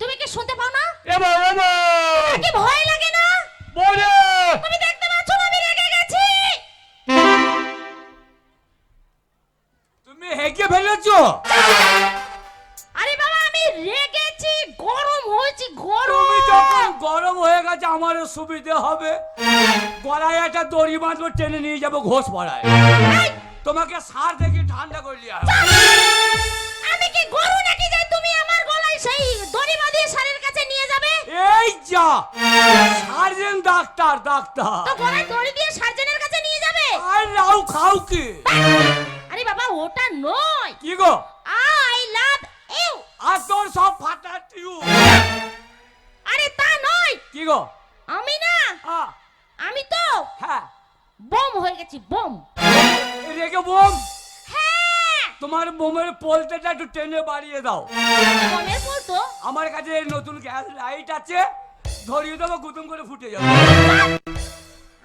তুমি কি শুনতে পাও না? এবার এবার। কি ভয় লাগে না? বলে। তুমি দেখতে পাচ্ছ আমি রেগে গেছি? তুমি হেগে ফেলেছো? আরে বাবা আমি রেগেছি গরম হয়েছি তুমি যখন গরম গরম হয়ে গেছে আমারও সুবিধে হবে। গলায় একটা দড়ি বাঁধবো টেনে নিয়ে যাব ঘোষ পাড়ায়। তোমাকে সার দেখি ঠান্ডা করে লিয়া সেই দড়ি বাঁধিয়ে শাড়ির কাছে নিয়ে যাবে? এই যা! Surgeon doctor doctor. তো গলায় দড়ি দিয়ে সার্জনের কাছে নিয়ে যাবে? আর রাও খাও কি? আরে বাবা ওটা নয়। কি গো? আই লাভ ইউ আর তোর সব ফাটা টিউ। আরে তা নয়। কি গো? আমি না আমি তো হ্যাঁ। বম হয়ে গেছি বম। রেখে বোম? তোমার বোমের পোলতেটা একটু টেনে বাড়িয়ে দাও। আমার কাছে নতুন গ্যাস লাইট আছে ধরিয়ে দেবো গুতুম করে ফুটে যাবে।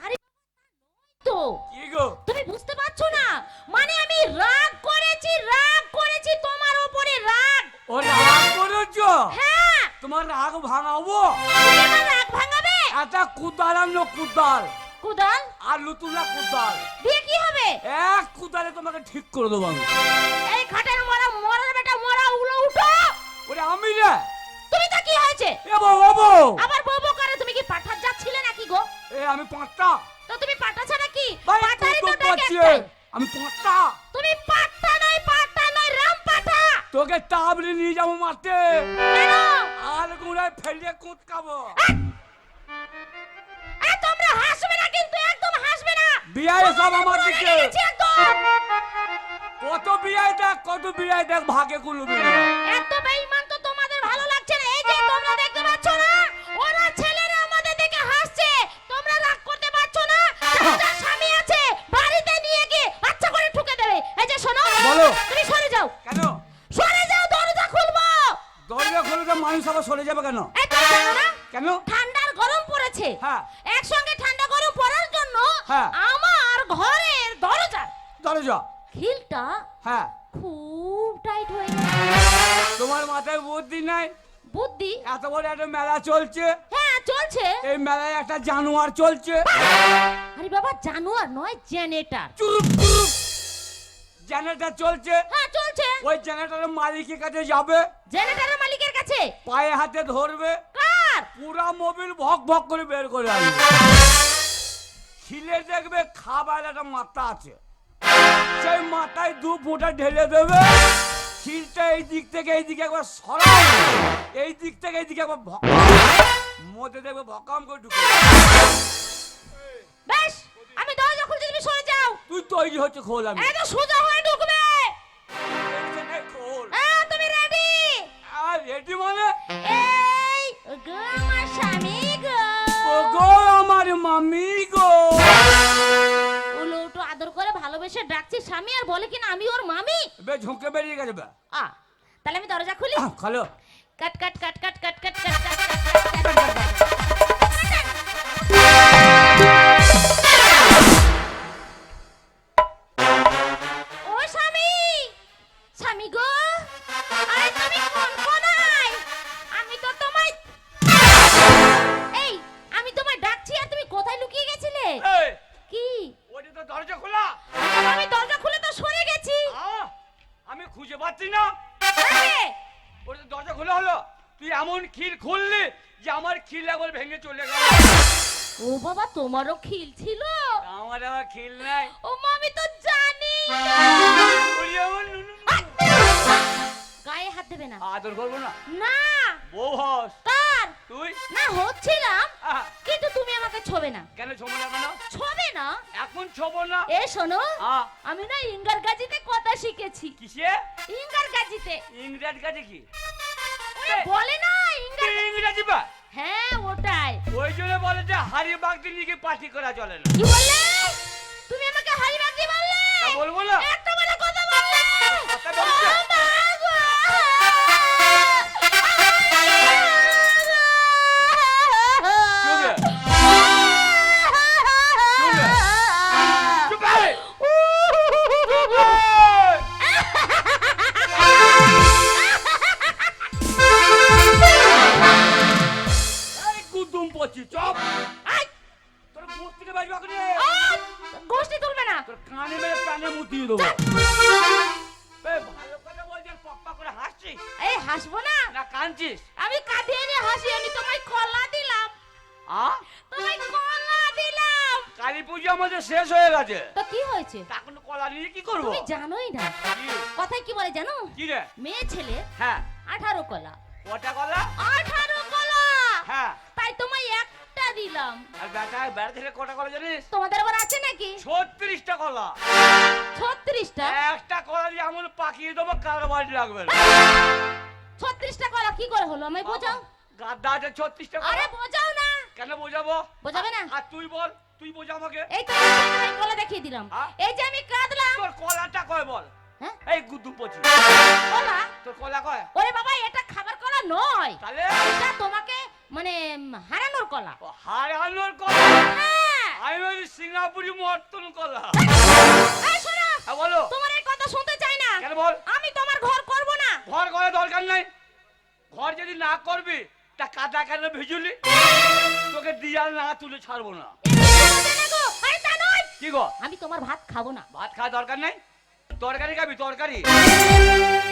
আরে তো। কি গো? তুমি বুঝতে পারছ না? মানে আমি রাগ করেছি রাগ করেছি তোমার উপরে রাগ। ও রাগ করেছ? হ্যাঁ। তোমার রাগ ভাঙাবো? রাগ ভাঙাবে? কুদাল আনলো কুদাল। কুদাল? আর লুতুলা কুদাল। দিয়ে কি হবে? এক কুদালে তোমাকে ঠিক করে দেবো আমি। এই খাটের মরা মরার বেটা মরা উলো উঠো। ওরে আমি রে। তুমি তো কি হয়েছে? এবো এবো আবার বউ করে তুমি কি পাঠার যাচ্ছিলে নাকি গো? এ আমি পাঁচটা। তো তুমি পাঠা ছাড়া কি? ভাই তো ডাক। আমি পাঁচটা। তুমি পাঠা নয় পাঠা নয় রাম পাঠা তোকে টাবলি নিয়ে যাব মারতে কেন? আর গুড়ায় ফেলে কুটকাবো বিয়ায় সব আমার দিকে। কত বিয়ায় দেখ কত বিয়ায় দেখ ভাগে কুলবি এত বেঈমান তো তোমাদের ভালো লাগছে না। এই যে তোমরা দেখতে পাচ্ছ না ওরা ছেলেরা আমাদের দেখে হাসছে। তোমরা রাগ করতে পারছ না। স্বামী আছে বাড়িতে নিয়ে গিয়ে আচ্ছা করে ঠুকে দেবে। এই যে শোনো বলো। তুমি সরে যাও। কেন? সরে যাও দরজা খুলবো। দরজা খুলে তো মানুষ আবার সরে যাবে কেন? এই কেন? ঠান্ডার গরম পড়েছে। হ্যাঁ। একসঙ্গে ঠান্ডা গরম পড়ার জন্য হ্যাঁ। ঘরের দরজা দরজা হ্যাঁ। খুব টাইট হয়ে গেছে। তোমার মাথায় বুদ্ধি নাই? বুদ্ধি? এত বড় একটা মেলা চলছে। হ্যাঁ চলছে। এই মেলায় একটা জানোয়ার চলছে। আরে বাবা জানোয়ার নয় জেনেটার চুরুপ চুরুপ। জেনারেটর চলছে। হ্যাঁ চলছে। ওই জেনারেটরের মালিকের কাছে যাবে। জেনারেটরের মালিকের কাছে? পায়ে হাতে ধরবে। কার? পুরা মোবিল ভক ভক করে বের করে আনবে। খিলে দেখবে খাবার একটা মাথা আছে। সেই মাথায় দু ফোঁটা ঢেলে দেবে। খিলটা এই দিক থেকে এই দিকে একবার সরাও। এই দিক থেকে এই দিকে একবার মধ্যে দেখবে ভকাম করে ঢুকে বেশ আমি দরজা খুলছি তুমি সরে যাও। তুই তৈরি হচ্ছে খোল আমি। এত সোজা হয়ে ঢুকবে। খোল। হ্যাঁ তুমি রেডি আর রেডি মানে? এই গো আমার স্বামী গো। ও গো আমার মামি। ভালোবেসে ডাকছি স্বামী আর বলে কিনা আমি ওর মামি? বে ঝুঁকে বেরিয়ে গেছে বে। আ তাহলে আমি দরজা খুলি। খলো। কাট কাট কাট। তোমারও খিল ছিল? আমার আবার ক্ষীর নাই। ও মা আমি তো জানি। গায়ে হাত দেবে না। আদর করব না? না। বউ হস। তার তুই? না হচ্ছিলাম। কিন্তু তুমি আমাকে ছবে না। কেন ছোবো না কেন? ছবে না? এখন ছোবো না। এ শোনো। আমি না ইঙ্গার গাজিতে কথা শিখেছি। কিসে? ইঙ্গার গাজিতে ইংরেজ কাছে কি? বলে না তুই ইংরেজি বা হ্যাঁ ওটাই। ওই জন্য বলে যে হারি বাগদি নিয়ে পার্টি করা চলে না। কি বললে? তুমি আমাকে হারি বাগদি বললে? বলব না। এত বড় কথা বললে! ছত্রিশটা কলা। ছত্রিশটা? একটা কলা দিয়ে এমন পাকিয়ে দেবো কারও বাড়ি লাগবে না। ছত্রিশটা কলা কি করে হলো? আমায় বোঝাও। গাদ্দা আছে ছত্রিশটা কলা। আরে বোঝাও না। কেন বোঝাবো? বোঝাবে না? আর তুই বল তুই বোঝা আমাকে। এই তো তোমায় কলা দেখিয়ে দিলাম? এই যে আমি কাঁদলাম। তোর কলাটা কয় বল? হ্যাঁ? এই গুদু পচি। কলা? তোর কলা কয়? ওরে বাবা এটা খাবার কলা নয়। তাহলে? এটা তোমাকে মানে হারানোর কলা। হারানোর কলা? হ্যাঁ। আমি ওই সিঙ্গাপুরি মর্তন কলা। এই শোনো হ্যাঁ বলো। তোমার এই কথা শুনতে চাই না। কেন বল? আমি তোমার ঘর করব না। ঘর করার দরকার নাই। ঘর যদি না করবি তা কাদা কেন ভিজুলি? তোকে দিয়াল না তুলে ছাড়বো না। আরে তা নয়। কি গো? আমি তোমার ভাত খাব না। ভাত খাওয়া দরকার নাই? তরকারি খাবি তরকারি?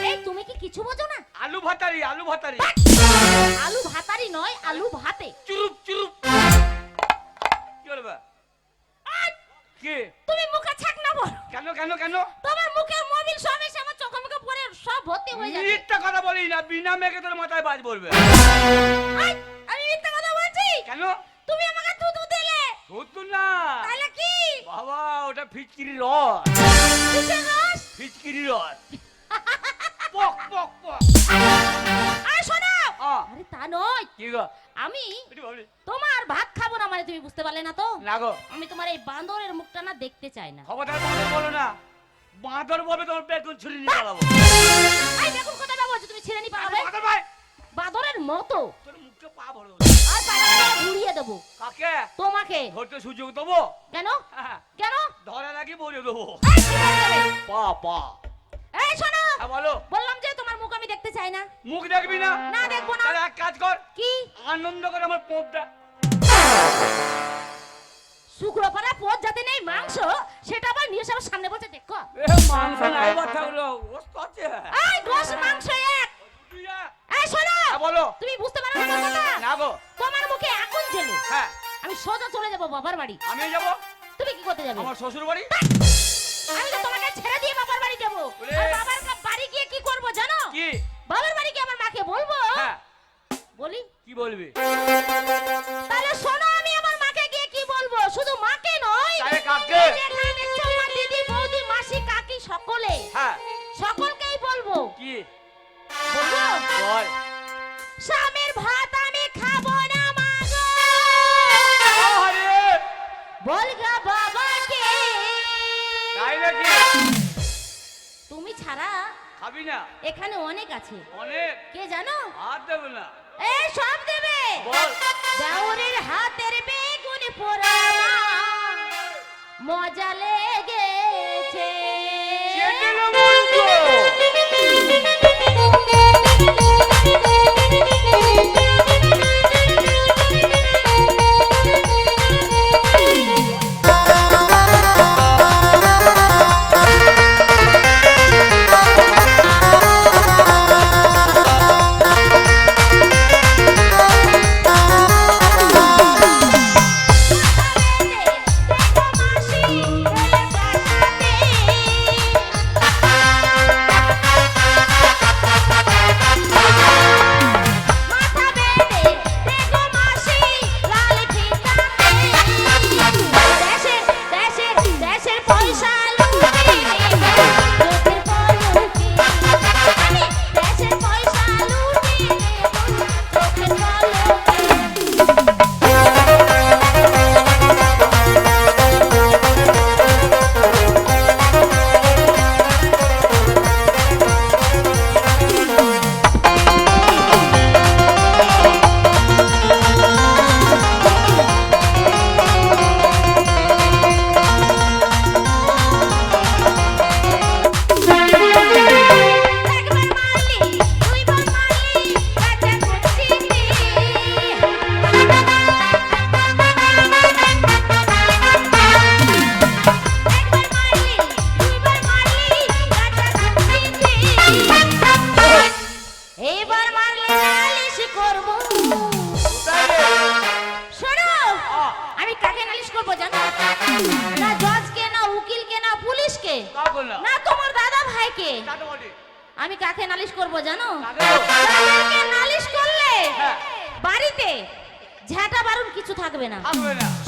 এই তুমি কি কিছু বোঝো না? আলু ভাতারি আলু ভাতারি। আলু ভাতারি নয় আলু ভাতে। চুরুপ চুরুপ। কি বলবে? কি? তুমি মুখে ছাক না বলো। কেন কেন কেন? তোমার মুখে মোবিল সব এসে আমার চোখে মুখে পড়ে সব ভর্তি হয়ে যাচ্ছে। মিথ্যা কথা বলি না বিনা মেঘে তোর মাথায় বাজ পড়বে। আমি মিথ্যা কথা বলছি? কেন? তুমি আমাকে দুধ দিলে। সত্য না। তাহলে কি? বাবা ওটা ফিচকিরি রস। রস? ফিচকিরি রস। পক পক পক। আরে শোনো। আরে তা নয়। কি গো? আমি তোমার ভাত খাব না মানে তুমি বুঝতে পারলে না তো? না গো। আমি তোমার এই বান্দরের মুখটা না দেখতে চাই না। খবরদার তোমাদের বলো না। বাঁদর বলবে তোমার বেগুন ছুরি নিয়ে পালাবো। আই দেখুন কথাটা বলছো তুমি ছেড়ে নি পাবে বাঁদর ভাই! বাঁদরের মতো। তোর মুখটা পা ভরে আর পাড়াটা ঘুরিয়ে দেবো। কাকে? তোমাকে। ধরতে সুযোগ দেবো? কেন? হ্যাঁ, কেন? ধরে নাকি বলে দেবো। পা পা। এই শোনো। হ্যাঁ বলো। বললাম যে মুখ আমি দেখতে চাই না। মুখ দেখবি না? না, দেখব না। তাহলে এক কাজ কর। কি? আনন্দ করে আমার পোপটা। পাড়া পথ যাতে নেই মাংস সেটা আবার নিয়ে আমার সামনে বলছে দেখো। এ মাংস নাই বাচ্চাগুলো ওস্ত আছে। এই গোস মাংস এক। এই শোনো। হ্যাঁ বলো। তুমি বুঝতে পারো না কথা না গো। তোমার মুখে আগুন জ্বলে। হ্যাঁ। আমি সোজা চলে যাব বাবার বাড়ি। আমি যাব। তুমি কি করতে যাবে? আমার শ্বশুর বাড়ি আমি তো তোমাকে ছেড়ে দিয়ে বাবার বাড়ি যাব। আর বাবার কা- কি করব জানো? কি? বাবার বাড়ি গিয়ে আমার মাকে বলব? হ্যাঁ। বলি? কি বলবি? তাহলে শোনো আমি আমার মাকে গিয়ে কি বলব? শুধু মাকে নয় তাহলে কাকে? আমার দিদি বৌদি মাসি কাকি সকলে। হ্যাঁ। সকলকেই বলব। কি? বলব? বল। স্বামীর ভাত আমি খাব না মাগো আরে বলগা বাবাকে। তাই নাকি? তুমি ছাড়া খাবি না? এখানে অনেক আছে। অনেক? কে জানো? হাত দেব না। এই সব দেবে। দেওরের হাতের বেগুন পোড়া। মজা লেগেছে।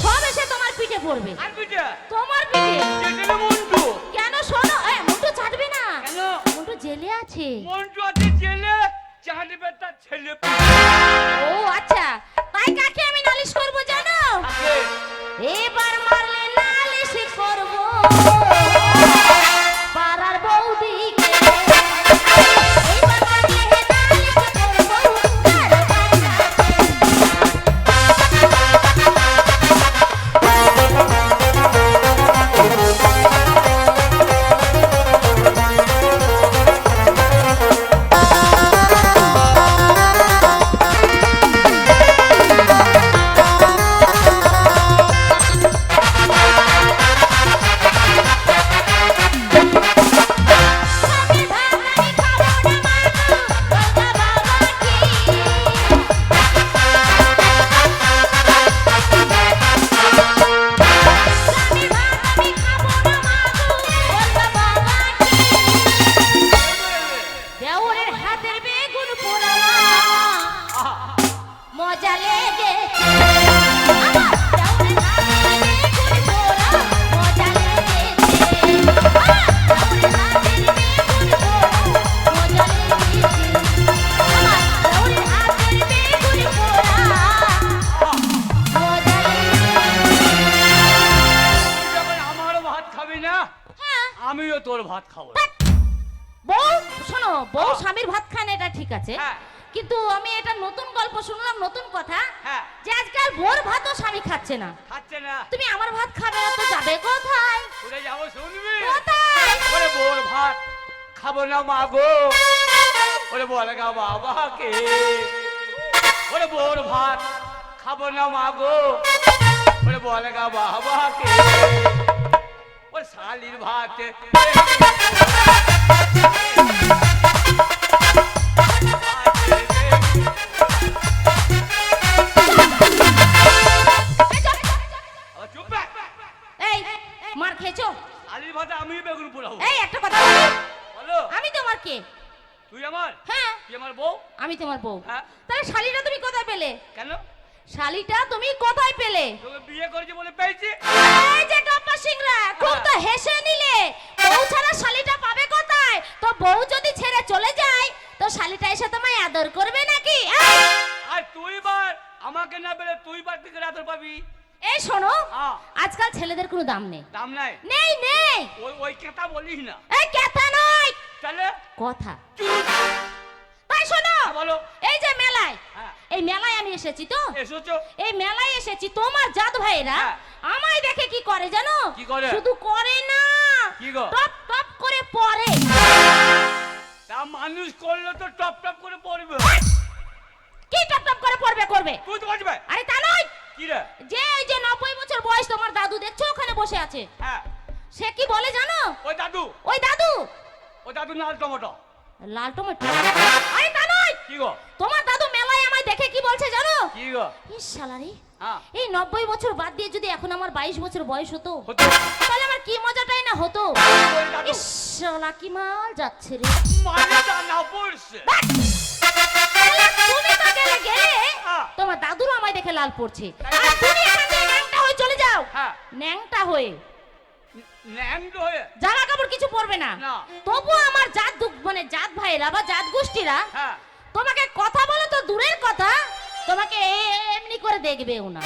সব এসে তোমার পিঠে পড়বে। আর পিঠে? তোমার পিঠে? মন্টু। কেন শোনো? মুন্টু ছাড়বে না। কেন? মুন্টু জেলে আছে। মন্টু আছে ছেলে চাঁদবে তার ছেলে। ও আচ্ছা। তাই কাকে আমি নালিশ করব জানো? এবার মারলে তোর ভাত খাব। বউ শোনো বউ স্বামীর ভাত খান এটা ঠিক আছে। হ্যাঁ। কিন্তু আমি এটা নতুন গল্প শুনলাম নতুন কথা হ্যাঁ। যে আজকাল বোর ভাতও স্বামী খাচ্ছে না। খাচ্ছে না। তুমি আমার ভাত খাবে না তো যাবে কোথায়? উঠে যাব শুনবি? কোথায়? ওরে বোর ভাত খাব না মা গো। ওরে বল গা বাবাকে। ওরে বোর ভাত খাব না মা গো। ওরে বল গা বাবাকে। ওরে শালির ভাত না। এই কথা নয়? তাহলে কথা। তাই শোনো। হ্যাঁ, বলো। এই যে মেলায় হ্যাঁ। এই মেলায় আমি এসেছি তো। এসেছ? এই মেলায় এসেছি তোমার জাদু ভাইরা হ্যাঁ। আমায় দেখে কি করে জানো? কি করে? শুধু করে না। কি গো? টপ টপ করে পড়ে তা মানুষ করলে তো টপ টপ করে পড়বে কি টপ টপ করে পড়বে করবে? তুই তো বাজবে আরে তা নয়। কি রে? যে এই যে নব্বই বছর বয়স তোমার দাদু দেখছ ওখানে বসে আছে? হ্যাঁ। সে কি বলে জানো? ওই দাদু। ওই দাদু। ওই দাদু লাল টমেটো। লাল টমেটো? আরে তা নয়। কি গো? তোমার দাদু মেলায় আমায় দেখে কি বলছে জানো? কি গো? ইস শালারে হ্যাঁ। এই নব্বই বছর বাদ দিয়ে যদি এখন আমার বাইশ বছর বয়স হতো তাহলে আমার কি মজাটাই না হতো? শালা কি মাল যাচ্ছে রে। মানে হ্যাঁ। তোমার দাদুরও আমায় দেখে লাল পড়ছে। হয়ে চলে যাও। হ্যাঁ। ন্যাংটা হয়ে। জামা কাপড় কিছু পরবে না। তবুও আমার জাত মানে জাত ভাইরা বা জাত গোষ্ঠীরা হ্যাঁ। তোমাকে কথা বলে তো দূরের কথা তোমাকে এমনি করে দেখবেও না।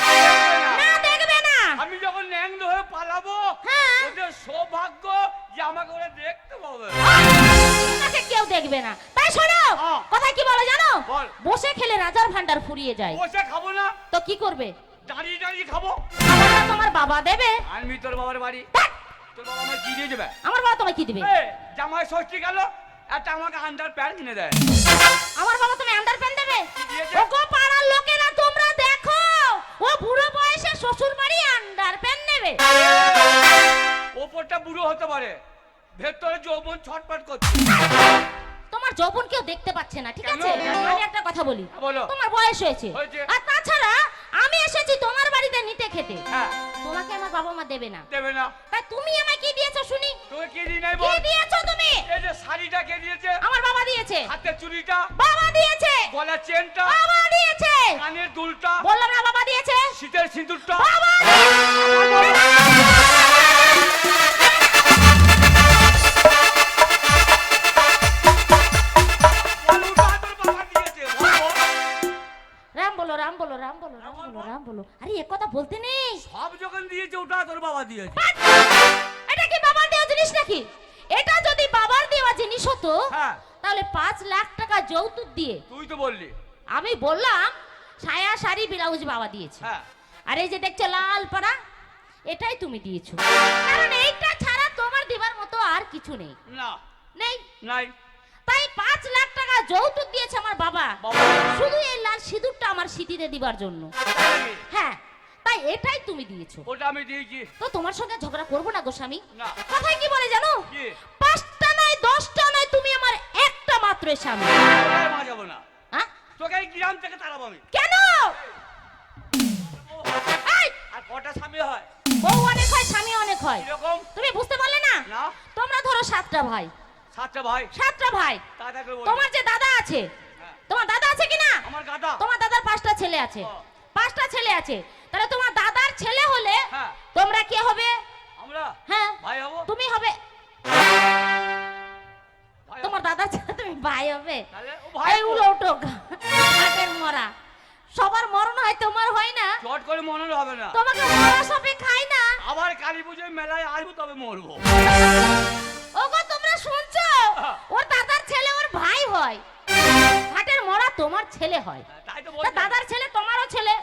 না দেখবে না। আমি যখন ন্যাংড হয়ে পালাবো হ্যাঁ। ওদের সৌভাগ্য যে আমাকে ওরা দেখতে পাবে। তোমাকে কেউ দেখবে না। তাই শোনো হ্যাঁ। কথা কি বলে জানো? বসে খেলে রাজার ভান্ডার ফুরিয়ে যায়। বসে খাব না। তো কি করবে? দাঁড়িয়ে দাঁড়িয়ে খাব। তোমার বাবা দেবে। আনবি তোর বাবার বাড়ি। তোর বাবা আমার বাবা তোমায় কি দিবে? জামাই ষষ্ঠী গেল একটা আমাকে আন্ডার প্যান্ট কিনে দেয়। আমার বাবা তুমি আন্ডার প্যান্ট দেবে? ওগো পাড়ার লোকেরা তোমরা দেখো ও বুড়ো বয়সে শ্বশুর বাড়ি আন্ডার প্যান্ট নেবে। ওপরটা বুড়ো হতে পারে ভেতরে যৌবন ছটপট করছে। তোমার যৌবন কেউ দেখতে পাচ্ছে না ঠিক আছে? আমি একটা কথা বলি। বলো। তোমার বয়স হয়েছে। আর তাছাড়া আমি এসেছি তোমার বাড়িতে নিতে খেতে। হ্যাঁ। তোমাকে আমার বাবা মা দেবে না। দেবে না। তাই তুমি আমায় কি দিয়েছ শুনি? তুমি কি দিই নাই বল। কি দিয়েছ তুমি? এই যে শাড়িটা কে দিয়েছে? আমার বাবা দিয়েছে। হাতের চুড়িটা। বাবা দিয়েছে। গলার চেনটা। বাবা দিয়েছে। কানের দুলটা। বললাম না বাবা দিয়েছে। শীতের সিঁদুরটা। দিয়েছে। হ্যাঁ। আর এই যে দেখছ লাল পাড়া এটাই তুমি দিয়েছ। কারণ এইটা ছাড়া তোমার দিবার মতো আর কিছু নেই। না। নেই? নাই। তাই পাঁচ লাখ টাকা যৌতুক দিয়েছে আমার বাবা। শুধু এই লাল সিঁদুরটা আমার সিঁথিতে দিবার জন্য। হ্যাঁ তাই এটাই তুমি দিয়েছ। ওটা আমি দিয়েছি। তো তোমার সঙ্গে ঝগড়া করব না গোস্বামী না। কথায় কি বলে জানো? কি? পাঁচটা নয় দশটা নয় তুমি আমার একটা মাত্র স্বামী। না? হ্যাঁ? তোকে গ্রাম থেকে তাড়াবো আমি। কেন? কটা স্বামী হয়? বউ অনেক হয় স্বামী অনেক হয়। এরকম তুমি বুঝতে পারলে না? না। তোমরা ধরো সাতটা ভাই। সাতটা ভাই? সাতটা ভাই। দাদাকে বল। তোমার যে দাদা আছে হ্যাঁ। তোমার দাদা আছে কি না? আমার গাদা। তোমার দাদার পাঁচটা ছেলে আছে। পাঁচটা ছেলে আছে। তাহলে তোমার দাদার ছেলে হলে হ্যাঁ। তোমরা কে হবে? আমরা? হ্যাঁ। ভাই হব? তুমি হবে। তোমার দাদার ছেলে তুমি ভাই হবে। তাহলে ও ভাই উলোটো মরা। সবার মরণ হয় তোমার হয় না? চট করে মনে হবে না। তোমাকে মরা সবে খাই না? আবার কালী পুজোয় মেলায় আসব তবে মরবো। ওগো তোমরা শুনছো? ওর দাদার ছেলে ওর ভাই হয়। হাটের মরা তোমার ছেলে হয়। তাই তো তা দাদার ছেলে তোমারও ছেলে।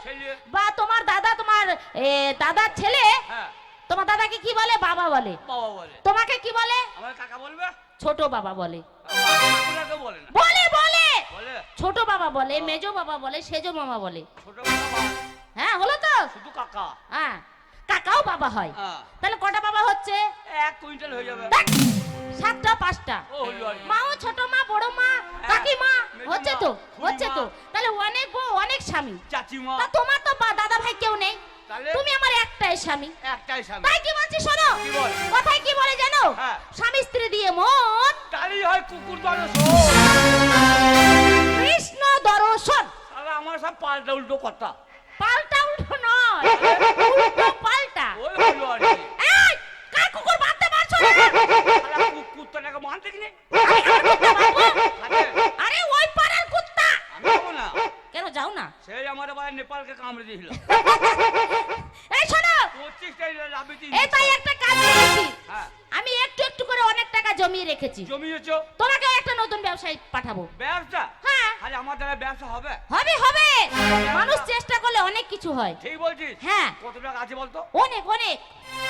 বা তোমার দাদা তোমার এ, দাদার ছেলে? হ্যাঁ। তোমার দাদাকে কি বলে? বাবা বলে। বাবা বলে। তোমাকে কি বলে? আমার কাকা বলবে? ছোট বাবা বলে। বলে বলে ছোট বাবা বলে মেজো বাবা বলে সেজো মামা বলে। হ্যাঁ হলো তো? শুধু কাকা। হ্যাঁ কাকাও বাবা হয়। হ্যাঁ। তাহলে কটা বাবা হচ্ছে? এক কুইন্টাল হয়ে যাবে। সাতটা পাঁচটা। মাও ছোট মা বড় মা কাকিমা মেজো হচ্ছে তো হচ্ছে তো। তাহলে অনেক বউ অনেক স্বামী। চাচিমা। তোমার তো দাদা ভাই কেউ নেই। তুমি আমার একটাই স্বামী। একটাই স্বামী। তাই কি বলছি শোনো? কি বল? কথায় কি বলে জানো? হ্যাঁ। স্বামী স্ত্রী দিয়ে মন। তারই হয় কুকুর দর্শন। কৃষ্ণ দর্শন। আমার সব পাল্টা উল্টো কথা। পাল্টা উল্টো নয়। উল্টো পাল্টা। ওই হলো আর কি। এই কার কুকুর বাঁধতে পারছ না শালা কুকুরটাকে মানতে কি আমি আমার কুত্তা বাঁধবো? থাকে। আরে ওই পাড়ার কুত্তা আমি যাব না কেন যাও না সেই আমার আবার নেপালকে কামড়ে দিয়েছিল। এই শোনো। পঁচিশটা রাবিতি এই তাই একটা কাজ করেছি। হ্যাঁ। আমি একটু একটু করে অনেক টাকা জমিয়ে রেখেছি। জমিয়েছ? তোমাকে একটা নতুন ব্যবসায়ী পাঠাবো। ব্যবসা? হ্যাঁ। আরে আমার দ্বারা ব্যবসা হবে? হবে হবে। মানুষ চেষ্টা করলে অনেক কিছু হয়। ঠিক বলছিস? হ্যাঁ। কত টাকা আছে বলতো? অনেক অনেক।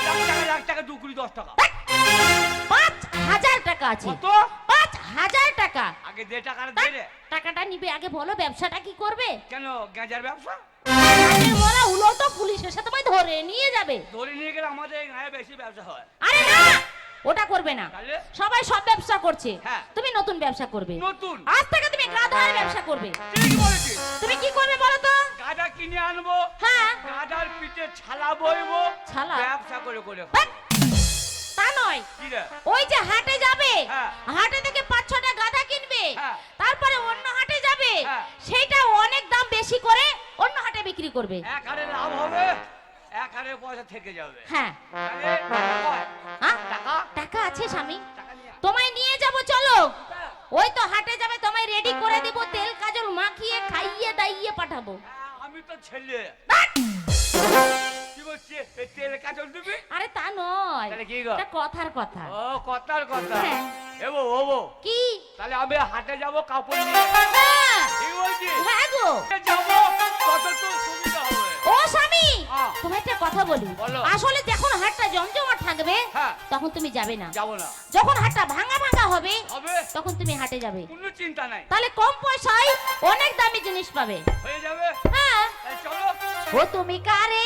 লাখ টাকা লাখ টাকা দু কুড়ি দশ টাকা। পাঁচ হাজার টাকা আছে। কত? পাঁচ হাজার টাকা। আগে দে টাকাটা দে টাকাটা নিবে আগে বলো ব্যবসাটা কি করবে? কেন গেঁজার ব্যবসা? বলা তো পুলিশ এসে তোমায় ধরে নিয়ে যাবে। ধরে নিয়ে গেলে আমাদের গায়ে বেশি ব্যবসা হয়। আরে না ওটা করবে না। সবাই সব ব্যবসা করছে। হ্যাঁ। তুমি নতুন ব্যবসা করবে। নতুন? আজ থেকে তুমি গাধার ব্যবসা করবে। বলেছিস। তুমি কি করবে বলো তো? গাঁদা কিনে আনব। হ্যাঁ। গাঁদার পিঠে ছালা বইবো। ছালা? ব্যবসা করে করে নয়। ওই যে হাটে যাবে হ্যাঁ। হাটে থেকে পাঁচ ছটা গাধা কিনবে হ্যাঁ। তারপরে অন্য হাটে যাবে হ্যাঁ। সেইটা অনেক দাম বেশি করে অন্য হাটে বিক্রি করবে। এক হারে লাভ হবে এক হারে পয়সা থেকে যাবে। হ্যাঁ। তাহলে কয়? টাকা? আছে স্বামী। তোমায় নিয়ে যাব চলো। ওই তো হাটে যাবে তোমায় রেডি করে দিব তেল কাজল মাখিয়ে খাইয়ে দাইয়ে পাঠাবো। আমি তো ছেলে। কি তেল কাজল দিবি আরে তা নয়। তাহলে কি গো? এটা কথার কথা। ও কথার কথা। হ্যাঁ। এবো ওবো কি? তাহলে আমি হাটে যাব কাপড় নিয়ে। ঠিক বলছি হ্যাঁ গো। যাব তত তো সুবিধা হবে? ও স্বামী। তুমি একটা কথা বলি। আসলে যখন হাটটা জমজমা থাকবে হ্যাঁ। তখন তুমি যাবে না। যাব না। যখন হাটটা ভাঙা ভাঙা হবে তখন তুমি হাটে যাবে। কোনো চিন্তা নাই। তাহলে কম পয়সায় অনেক দামি জিনিস পাবে। হয়ে যাবে? হ্যাঁ। চলো। ও তুমি কারে।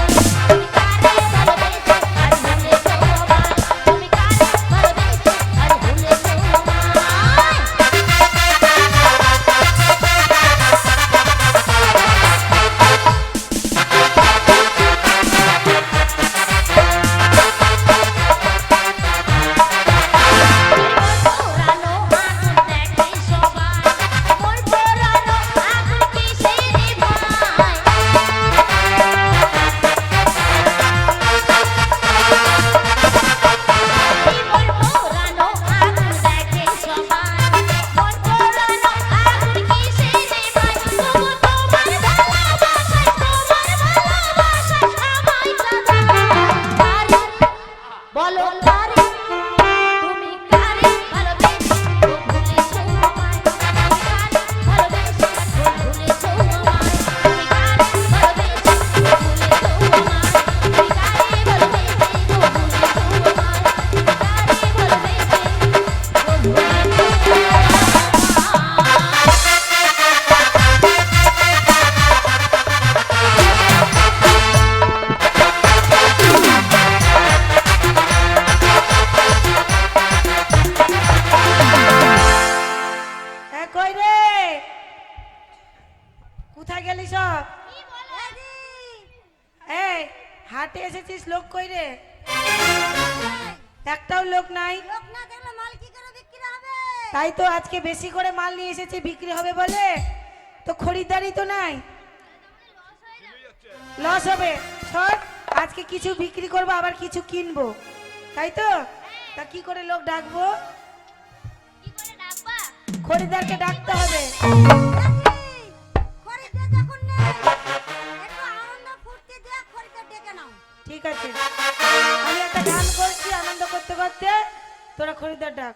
কোথায় গেলি সব? এই হাটে এসেছিস লোক কই রে একটাও লোক নাই। তাই তো আজকে বেশি করে মাল নিয়ে এসেছি বিক্রি হবে বলে। তো খরিদ্দারি তো নাই। লস হবে। সর আজকে কিছু বিক্রি করব আবার কিছু কিনবো। তাই তো? তা কি করে লোক ডাকবো? খরিদ্দারকে ডাকতে হবে। ঠিক আছে। আমি একটা গান করছি আনন্দ করতে করতে তোরা খরিদার ডাক।